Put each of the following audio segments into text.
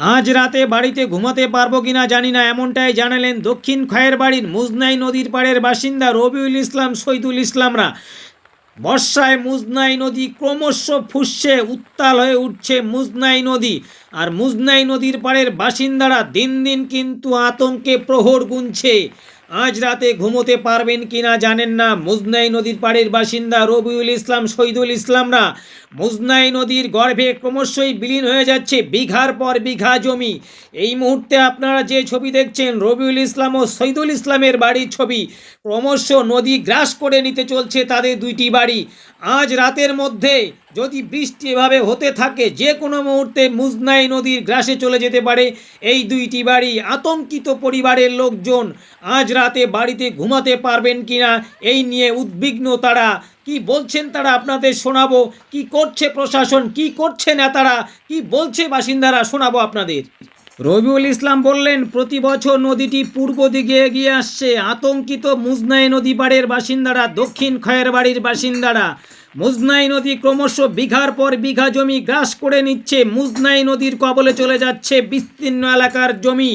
আজ রাতে বাড়িতে ঘুমাতে পারব কিনা জানি না, এমনটাই জানালেন দক্ষিণ খয়ের বাড়ির মুজনাই নদীর পাড়ের বাসিন্দা রবিউল ইসলাম সৈদুল ইসলামরা। বর্ষায় মুজনাই নদী ক্রমশ ফুসছে, উত্তাল হয়ে উঠছে মুজনাই নদী। আর মুজনাই নদীর পাড়ের বাসিন্দারা দিন দিন কিন্তু আতঙ্কে প্রহর গুনছে। আজ রাতে ঘুমোতে পারবেন কিনা জানেন না। মুজনাই নদীর পাড়ের বাসিন্দা রবিউল ইসলাম, শহীদুল ইসলামরা। মুজনাই নদীর গর্ভে ক্রমশই বিলীন হয়ে যাচ্ছে বিঘার পর বিঘা জমি। এই মুহূর্তে আপনারা যে ছবি দেখছেন, রবিউল ইসলাম ও শহীদুল ইসলামের বাড়ির ছবি, ক্রমশ নদী গ্রাস করে নিতে চলছে তাদের দুইটি বাড়ি। আজ রাতের মধ্যে যদি বৃষ্টি এভাবে হতে থাকে, যে কোনো মুহূর্তে মুজনাই নদীর গ্রাসে চলে যেতে পারে। এই দুইটি বাড়ি আতঙ্কিত পরিবারের লোকজন। আজ রাতে বাড়িতে ঘুমাতে পারবেন কিনা, এই নিয়ে উদ্বিগ্ন তারা। কি বলছেন তারা আপনাদের শোনাবো? কি করছে প্রশাসন? কি করছে নেতারা? কি বলছে বাসিন্দারা? শোনাবো আপনাদের। রবিউল ইসলাম বললেন, প্রতি বছর নদীটি পূর্ব দিকে এগিয়ে আসছে। আতঙ্কিত মুজনাই নদী পাড়ের বাসিন্দারা, দক্ষিণ খয়ের বাড়ির বাসিন্দারা মুজনাই নদী ক্রমশ বিঘার পর বিঘা জমি গ্রাস করে নিচ্ছে। মুজনাই নদীর কবলে চলে যাচ্ছে বিস্তীর্ণ এলাকার জমি।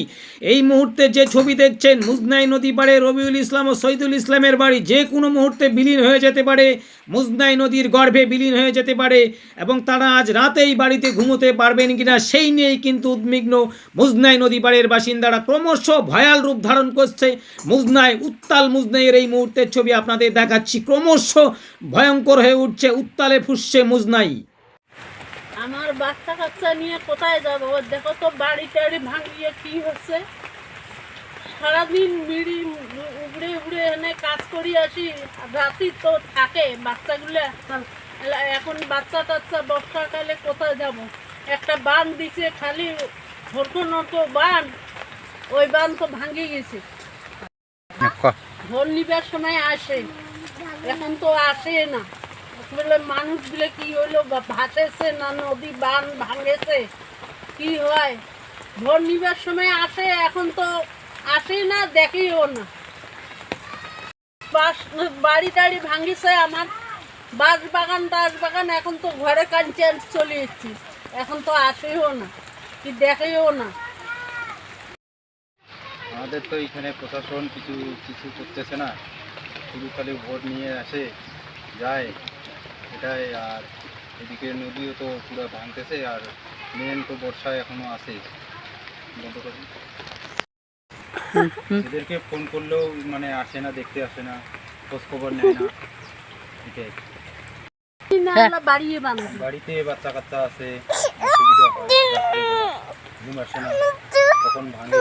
এই মুহূর্তে যে ছবি দেখছেন, মুজনাই নদী পাড়ে রবিউল ইসলাম ও সৈদুল ইসলামের বাড়ি যে কোনো মুহূর্তে বিলীন হয়ে যেতে পারে। মুজনাই নদীর গর্ভে বিলীন হয়ে যেতে পারে এবং তারা আজ রাতেই বাড়িতে ঘুমোতে পারবেন কিনা সেই নিয়েই কিন্তু উদ্বিগ্ন। মুজনাই নদী পাড়ের বাসিন্দারা ক্রমশ ভয়াল রূপ ধারণ করছে। মুজনাই, উত্তাল মুজনাইয়ের এই মুহূর্তের ছবি আপনাদের দেখাচ্ছি। ক্রমশ ভয়ঙ্কর হয়ে উঠছে উত্তালে ফুসছে মুজনাই। আমার বাচ্চা কাচ্চা নিয়ে কোথায় যাব? দেখো তো বাড়ি টাড়ি ভাঙিয়ে কি হচ্ছে? সারাদিন বিড়ি উড়ে উড়ে এনে কাজ করি আসি রাতি তো থাকে বাচ্চাগুলো এখন বাচ্চা টাচ্চা বর্ষাকালে কোথায় যাব? একটা বান দিছে খালি হরকো নরকো বান ওই বান তো ভাঙে গেছে। ভোর নিবার সময় আসে এখন তো আসে না। বলে মানুষগুলো কি হইল ভাসেছে না নদী বান ভাঙেছে? কি হয়? ভোর নিবার সময় আসে, এখন তো আসে না, দেখেও না। বাস, বাড়ি টাড়ি ভাঙিছে আমার। বাস বাগান টাস বাগান, এখন তো ঘরে চেঞ্জ চলে এসছি। এখন তো আসেও না, কি দেখেও না। আমাদের তো এখানে প্রশাসন কিছু কিছু করতেছে না। শুধু খালি ভোট নিয়ে আসে, যায়। এটাই আর এদিকে নদীও তো পুরো ভাঙতেছে আর মেন তো বর্ষায় এখনও করুন। এদেরকে ফোন করলেও মানে আসে না দেখতে আসে না খোঁজ খবর নেয় না। এটাই। বাড়িতে বাচ্চা কাচ্চা আছে অসুবিধা হয় ঘুম আসে না কখন ভাঙে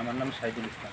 আমার নাম সাইদুল ইসলাম।